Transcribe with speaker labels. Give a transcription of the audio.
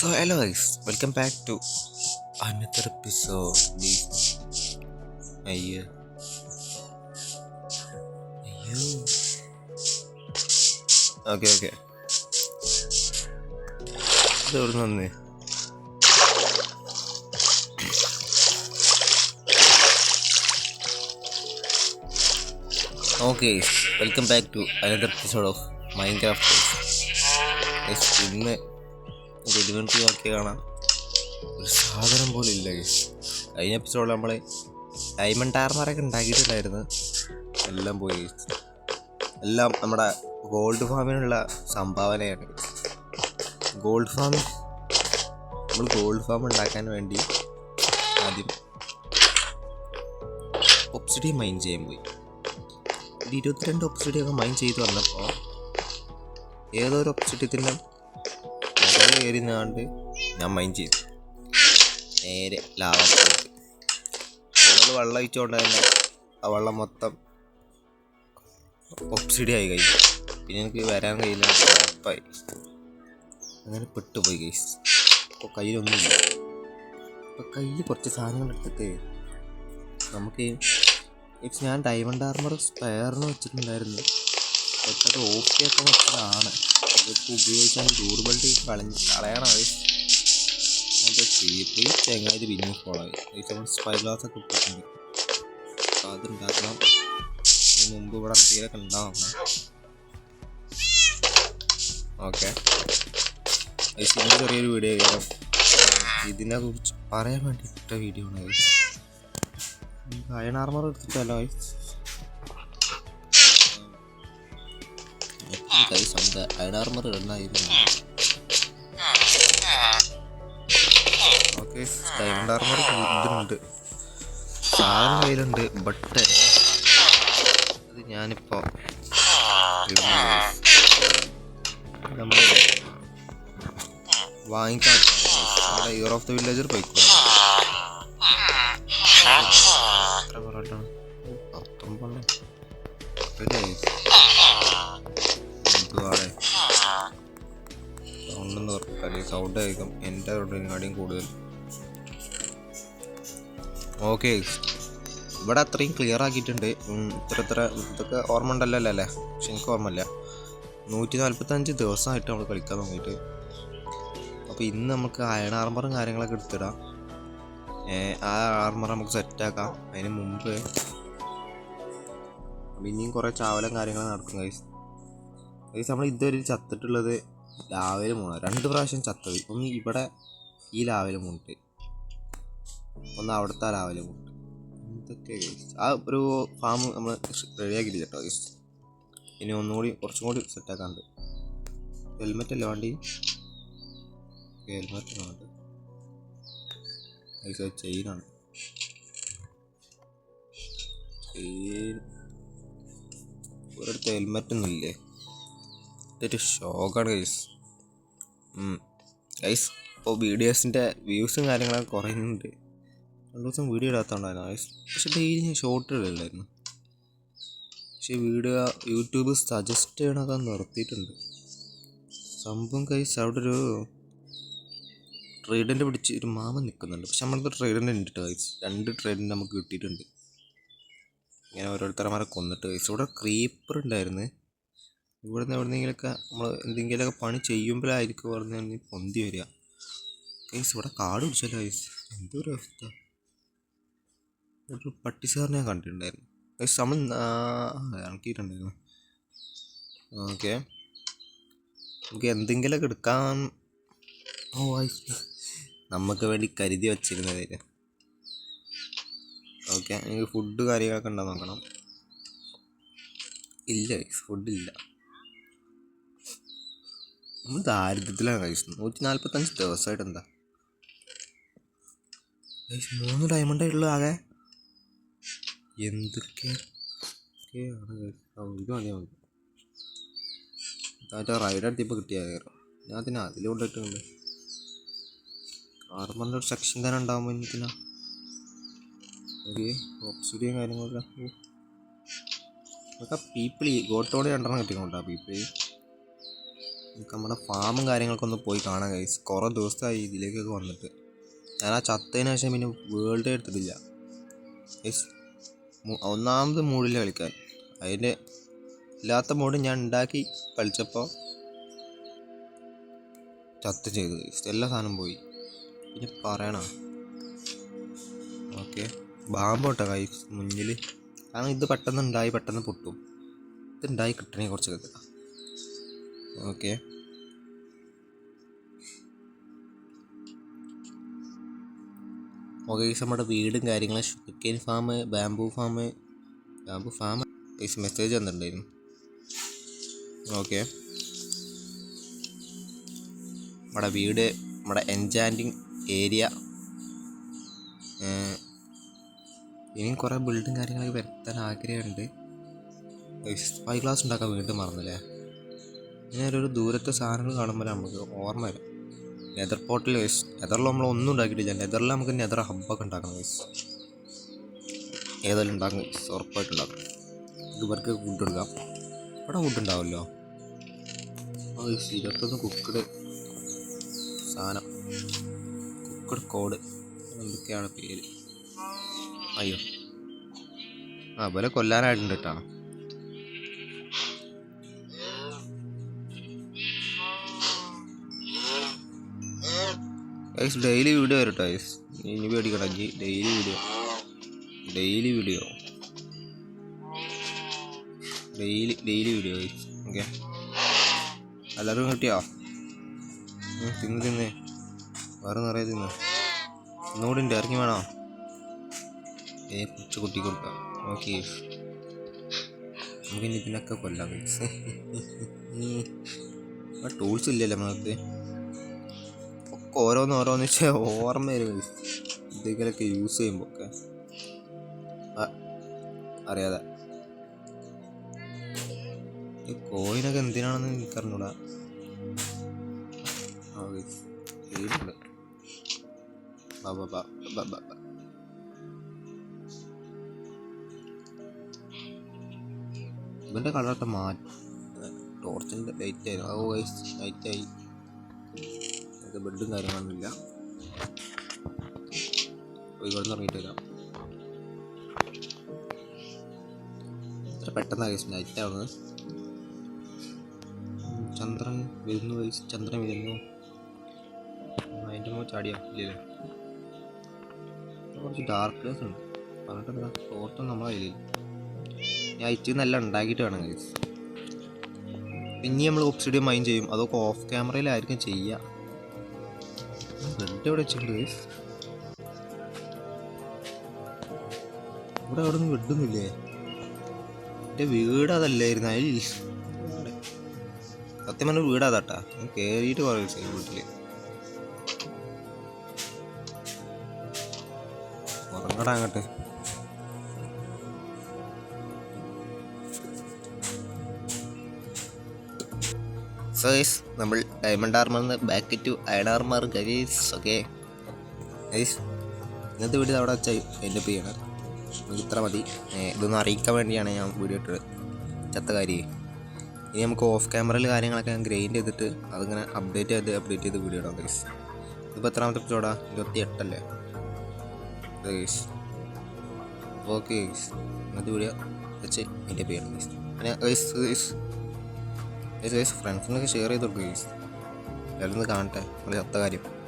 Speaker 1: So hello guys welcome back to another episode. അയ്യോ അയ്യോ okay okay ഇത് എവിടെ നിന്ന് okay welcome back to another episode of Minecraft ഇന്ന് റെഡിമെന്റ് നോക്കി കാണാം ഒരു സാധനം പോലും ഇല്ല. കഴിഞ്ഞ എപ്പിസോഡിൽ നമ്മൾ ഡയമണ്ട് ആർമറൊക്കെ ഉണ്ടാക്കിയിട്ടുണ്ടായിരുന്നു എല്ലാം പോയി. എല്ലാം നമ്മുടെ ഗോൾഡ് ഫാമിനുള്ള സംഭാവനയാണ് ഗോൾഡ് ഫാം നമ്മൾ ഗോൾഡ് ഫാം ഉണ്ടാക്കാൻ വേണ്ടി ആദ്യം ഒപ്സിഡി മൈൻ ചെയ്യാൻ പോയി ഒരു ഇരുപത്തിരണ്ട് ഒപ്സിഡിയൊക്കെ മൈൻ ചെയ്ത് വന്നപ്പോൾ ഏതൊരു ഒരു നിന്നാണ്ട് ഞാൻ മൈൻ ചെയ്തു. നേരെ ലാവ നമ്മൾ വെള്ളം ഒഴിച്ചുകൊണ്ട് തന്നെ ആ വെള്ളം മൊത്തം ഒബ്സിഡി ആയി കഴിഞ്ഞു പിന്നെ എനിക്ക് വരാൻ കഴിയില്ല ഉറപ്പായി. അങ്ങനെ പെട്ടുപോയി കൈസ് ഇപ്പോൾ കയ്യിലൊന്നുമില്ല. അപ്പോൾ കയ്യിൽ കുറച്ച് സാധനങ്ങൾ എടുത്തിട്ട് നമുക്ക് ഞാൻ ഡയമണ്ട് ആർമർ സ്പെയറിന് വെച്ചിട്ടുണ്ടായിരുന്നു. പക്ഷെ അത് ഓക്കെ ഒക്കെ വെച്ചതാണ്. ഇതിപ്പോൾ ഉപയോഗിച്ചാൽ ഡൂർബിലിറ്റി കളഞ്ഞ് കളയണത്. എന്താ ചെയ്യപ്പോൾ തേങ്ങായത് പിന്നെ ഫോളായി ആയി സ്പൈ ഗ്ലാസ് ഒക്കെ ഇട്ടിട്ടുണ്ട്. അപ്പോൾ അതുണ്ടാക്കണം. മുമ്പ് ഇവിടെ എന്തെങ്കിലുമൊക്കെ ഉണ്ടാവണം. ഓക്കെ ഇതിന് ചെറിയൊരു വീഡിയോ ചെയ്യാം ഇതിനെ കുറിച്ച് പറയാൻ വേണ്ടി ഇട്ട വീഡിയോ ആണ് അയൺ ആർമർ എടുത്തിട്ടല്ലോ ഉണ്ട് അയൺ ആർമർ ഇടണമായിരുന്നു ഓക്കെ ഡയമണ്ട് ആർമർ ഇതുണ്ട് സാധനം കയ്യിലുണ്ട് ബട്ട് അത് ഞാനിപ്പോ നമ്മൾ വാങ്ങിക്കാൻ ഇയർ ഓഫ് ദ വില്ലേജർ പോയിക്കോ എത്ര പൊറോട്ടാണ് സൗണ്ട് കേൾക്കും എന്റെ റെക്കോർഡിങ്ങാടിയും കൂടുതൽ. ഓക്കെ ഇവിടെ അത്രയും ക്ലിയർ ആക്കിയിട്ടുണ്ട്. ഇത്ര ഇത്ര ഇതൊക്കെ ഓർമ്മ ഉണ്ടല്ലോ അല്ലേ പക്ഷെ എനിക്ക് ഓർമ്മയില്ല നൂറ്റി നാൽപ്പത്തഞ്ച് ദിവസമായിട്ട് നമ്മൾ കളിക്കാൻ തുടങ്ങിയിട്ട്. അപ്പോൾ ഇന്ന് നമുക്ക് അയൺ ആർമറും കാര്യങ്ങളൊക്കെ എടുത്തിടാം. ആ ആർമർ നമുക്ക് സെറ്റാക്കാം അതിന് മുമ്പ് ഇനിയും കുറേ ചാവലും കാര്യങ്ങളും നടക്കും കൈസ് കൈസ് നമ്മൾ ഇതുവരെ ചത്തിട്ടുള്ളത് ലാവയിൽ മൂന്ന് രണ്ട് പ്രാവശ്യം ചത്തത്. ഒന്ന് ഇവിടെ ഈ ലാവയിൽ മൂന്നിട്ട് ഒന്ന് അവിടുത്തെ ലാവയിൽ മൂന്നിട്ട് എന്തൊക്കെ. ആ ഒരു ഫാം നമ്മൾ റെഡിയാക്കിയില്ല കേട്ടോ ഇനി ഒന്നുകൂടി കുറച്ചും കൂടി സെറ്റാക്കാണ്ട് ഹെൽമെറ്റ് അല്ലേ വണ്ടി? ഹെൽമെറ്റ് വേണ്ട ചെയിനാണ് ഒരിടത്ത് ഹെൽമെറ്റ് ഒന്നും ഇല്ലേ? ഇതൊരു ഷോക്കാണ് ഗൈസ് ഗൈസ് ഇപ്പോൾ വീഡിയോസിന്റെ വ്യൂസും കാര്യങ്ങളൊക്കെ കുറയുന്നുണ്ട്. രണ്ട് ദിവസം വീഡിയോ ഇടാത്തതുകൊണ്ടായിരുന്നു ഗൈസ് പക്ഷെ ഡെയിലി ഞാൻ ഷോർട്ട് ഇടില്ലായിരുന്നു പക്ഷേ വീഡിയോ യൂട്യൂബ് സജസ്റ്റ് ചെയ്യണതൊക്കെ നിർത്തിയിട്ടുണ്ട്. സംഭവം കൈസ് അവിടെ ഒരു ട്രേഡിന്റെ പിടിച്ച് ഒരു മാമൻ നിൽക്കുന്നുണ്ട് പക്ഷെ നമ്മളത് ട്രേഡിന്റെ ഉണ്ട് കൈസ് രണ്ട് ട്രേഡിന്റെ നമുക്ക് കിട്ടിയിട്ടുണ്ട്. ഇങ്ങനെ ഓരോരുത്തരന്മാരെ കൊന്നിട്ട് കൈസ് ഇവിടെ ക്രീപ്പർ ഉണ്ടായിരുന്നു. ഇവിടെ നിന്ന് എവിടെന്നെങ്കിലൊക്കെ നമ്മൾ എന്തെങ്കിലുമൊക്കെ പണി ചെയ്യുമ്പോഴായിരിക്കും ഇവിടെ നിന്ന് പൊന്തി വരിക. കേസ് ഇവിടെ കാട് പിടിച്ചല്ലോ കേസ് എന്തൊരു അവസ്ഥ. ഒരു പട്ടിസാറിനെ ഞാൻ കണ്ടിട്ടുണ്ടായിരുന്നു. കേസ് നമ്മൾ ഇറക്കിയിട്ടുണ്ടായിരുന്നു. ഓക്കെ. നമുക്ക് എന്തെങ്കിലുമൊക്കെ എടുക്കാൻ ഓ നമുക്ക് വേണ്ടി കരുതി വച്ചിരുന്നത് ഓക്കെ എനിക്ക് ഫുഡ് കാര്യങ്ങളൊക്കെ ഉണ്ടോ നോക്കണം. ഇല്ല ഫുഡില്ല നമ്മൾ ദാരിദ്ര്യത്തിലാണ് കഴിച്ചത് നൂറ്റി നാൽപ്പത്തഞ്ച് ദിവസമായിട്ട് എന്താ മൂന്ന് ഡയമണ്ട് ഉള്ളു ആകെ എന്തൊക്കെയാണ് ഇത് മതി മതി. മറ്റേ റൈഡ് അടുത്തിപ്പോൾ കിട്ടിയ ഞാൻ അതിന് അതിൽ കൊണ്ടിട്ടുണ്ട്. കാർബണിന്റെ ഒരു സെക്ഷൻ തന്നെ ഉണ്ടാകുമ്പോൾ എനിക്കിനാ ഓക്കെ ഓക്സിഡിയും കാര്യങ്ങളൊക്കെ. നമുക്ക് ആ പീപ്പിളി ഗോട്ടോടെ രണ്ടെണ്ണം കിട്ടിക്കൊണ്ടാ പീപ്പിളി നമുക്ക് നമ്മുടെ ഫാമും കാര്യങ്ങളൊക്കെ ഒന്ന് പോയി കാണാൻ കഴിയും കുറേ ദിവസമായി ഇതിലേക്കൊക്കെ വന്നിട്ട്. ഞാൻ ആ ചത്തതിന് ശേഷം പിന്നെ വേൾഡ് എടുത്തിട്ടില്ല. ഒന്നാമത് മൂഡിൽ കളിക്കാൻ. അതിന്റെ ഇല്ലാത്ത മൂഡ് ഞാൻ ഉണ്ടാക്കി കളിച്ചപ്പോൾ ചത്ത് ചെയ്തു എല്ലാ സാധനം പോയി. പിന്നെ പറയണ? ഓക്കെ. ബാമ്പോട്ടെ കൈ മുന്നിൽ കാരണം ഇത് പെട്ടെന്ന് ഉണ്ടായി പെട്ടെന്ന് പൊട്ടും. ഇത് ഉണ്ടായി കിട്ടണേ കുറച്ച് കിട്ടാം. ഓക്കെ ഓക്കെ നമ്മുടെ വീടും കാര്യങ്ങളും sugar farm bamboo farm bamboo farm message വന്നിട്ടുണ്ടായിരുന്നു. ഓക്കെ നമ്മുടെ വീട് നമ്മുടെ എൻചാന്റിങ് ഏരിയ ഇനിയും കുറേ ബിൽഡും കാര്യങ്ങളൊക്കെ വരുത്താൻ ആഗ്രഹമുണ്ട്. ഫൈവ് ക്ലാസ് ഉണ്ടാക്കാൻ വീണ്ടും മറന്നില്ലേ? ഒരു ദൂരത്തെ സാധനങ്ങൾ കാണുമ്പോൾ നമുക്ക് ഓർമ്മ വരും. നെതർ പോർട്ടിൽ വേസ് നെതറിൽ നമ്മൾ ഒന്നും ഉണ്ടാക്കിയിട്ടില്ല. നെതറിൽ നമുക്ക് നെതർ ഹബ്ബൊക്കെ ഉണ്ടാക്കണം വേസ് ഏതായാലും ഉണ്ടാക്കും. ഉറപ്പായിട്ടും ഉണ്ടാക്കും. ഇവർക്ക് ഫുഡ് എടുക്കാം ഇവിടെ ഫുഡ് ഉണ്ടാവുമല്ലോ. ഇതൊക്കെ കുക്കഡ് സാധനം. കുക്കഡ് കോഡ് എന്തൊക്കെയാണ് പേര്? അയ്യോ. ആ വില കൊല്ലാനായിട്ടുണ്ട് കേട്ടോ ഗൈസ് ഡെയിലി വീഡിയോ വരും ഗൈസ് ഇനി കടങ്ങി daily video daily video daily daily video guys okay എല്ലാവരും കിട്ടിയോ തിന്ന് തിന്ന്. വേറെ നിറയെ തിന്ന്. ഒന്നുകൂടി ഉണ്ട് ഇറങ്ങി വേണോ? ഏ കുച്ചു കുട്ടി കൊടുക്കാം. ഓക്കെ നമുക്കിനി ഇതിനൊക്കെ കൊല്ലാം ഗൈസ് ടൂൾസ് ഇല്ലല്ലോ നമുക്ക് ഒക്കെ ഓരോന്ന് ഓരോന്ന് വെച്ചാൽ ഓർമ്മ വരും. എന്തെങ്കിലുമൊക്കെ യൂസ് ചെയ്യുമ്പോൾ ഒക്കെ അറിയാതെ. ഈ കോയിനൊക്കെ എന്തിനാണെന്ന് എനിക്കറിഞ്ഞൂടാ. ഇവന്റെ കളറൊക്കെ മാറ്റി ടോർച്ചിന്റെ ലൈറ്റ് ആയിരുന്നു. ഓ ആയി. ഇത് ബെഡും കാര്യങ്ങളൊന്നുമില്ല ഇവിടെ നിന്ന് ഇറങ്ങിയിട്ട് വരാം പെട്ടെന്ന് അറിയാം നൈറ്റ് ആവുന്നത്. ചന്ദ്രൻ വരുന്നു ചന്ദ്രൻ വരുന്നു. അതിന്റെ മുമ്പ് ചാടിയാ? ഇല്ലല്ലേ. കുറച്ച് ഡാർക്ക് ഉണ്ട്. പറഞ്ഞിട്ട് എന്താ? ടോർച്ചൊന്നും നമ്മളെ കയ്യിൽ ഞാൻ അയച്ചു നല്ല ഉണ്ടാക്കിയിട്ട് വേണം ഗൈസ് ഇനി നമ്മൾ ഒബ്സിഡിയം മൈൻ ചെയ്യും. അതൊക്കെ ഓഫ് ക്യാമറയിലായിരിക്കും ചെയ്യുക എവിടെ വെച്ചിട്ടുണ്ട് guys? ഇവിടെ അവിടെ ഒന്നും വെഡൊന്നുമില്ലേ എന്റെ വീട് അതല്ലായിരുന്നു. അതിൽ സത്യം പറഞ്ഞ വീട് അതാട്ടാ. ഞാൻ കയറിയിട്ട് കുറേ ദിവസമായി വീട്ടിൽ. ഉറങ്ങടാ അങ്ങോട്ട്. സോ ഗൈസ് നമ്മൾ diamond ആർമറിന്ന് back to iron armour guys okay guys ഇന്നത്തെ വീഡിയോ അവിടെ വെച്ചാൽ എന്റെ ചെയ്യണം. നമുക്ക് ഇത്ര മതി. ഇതൊന്ന് അറിയിക്കാൻ വേണ്ടിയാണ് ഞാൻ വീഡിയോ ഇട്ടത്. ചത്ത കാര്യം. ഇനി നമുക്ക് ഓഫ് ക്യാമറയിൽ കാര്യങ്ങളൊക്കെ ഞാൻ ഗ്രൈൻഡ് ചെയ്തിട്ട് അതിങ്ങനെ അപ്ഡേറ്റ് ചെയ്ത് അപ്ഡേറ്റ് ചെയ്ത് വീഡിയോ ഇടാം ഗൈസ് ഇതിപ്പോൾ എത്രാമത്തെ എപ്പിസോഡാ ഇരുപത്തി എട്ടല്ലേ ഗൈസ് ഓക്കെ ഗൈസ് ഇന്നത്തെ വീഡിയോ വെച്ച് എന്റെ പേ പിന്നെ ഗൈസ് ഗൈസ് ഗൈസ് ഫ്രണ്ട്സിനൊക്കെ ഷെയർ ചെയ്ത് കൊടുക്കുക ഗൈസ് എല്ലാവരും കാണട്ടെ. നമ്മുടെ ചത്ത കാര്യം.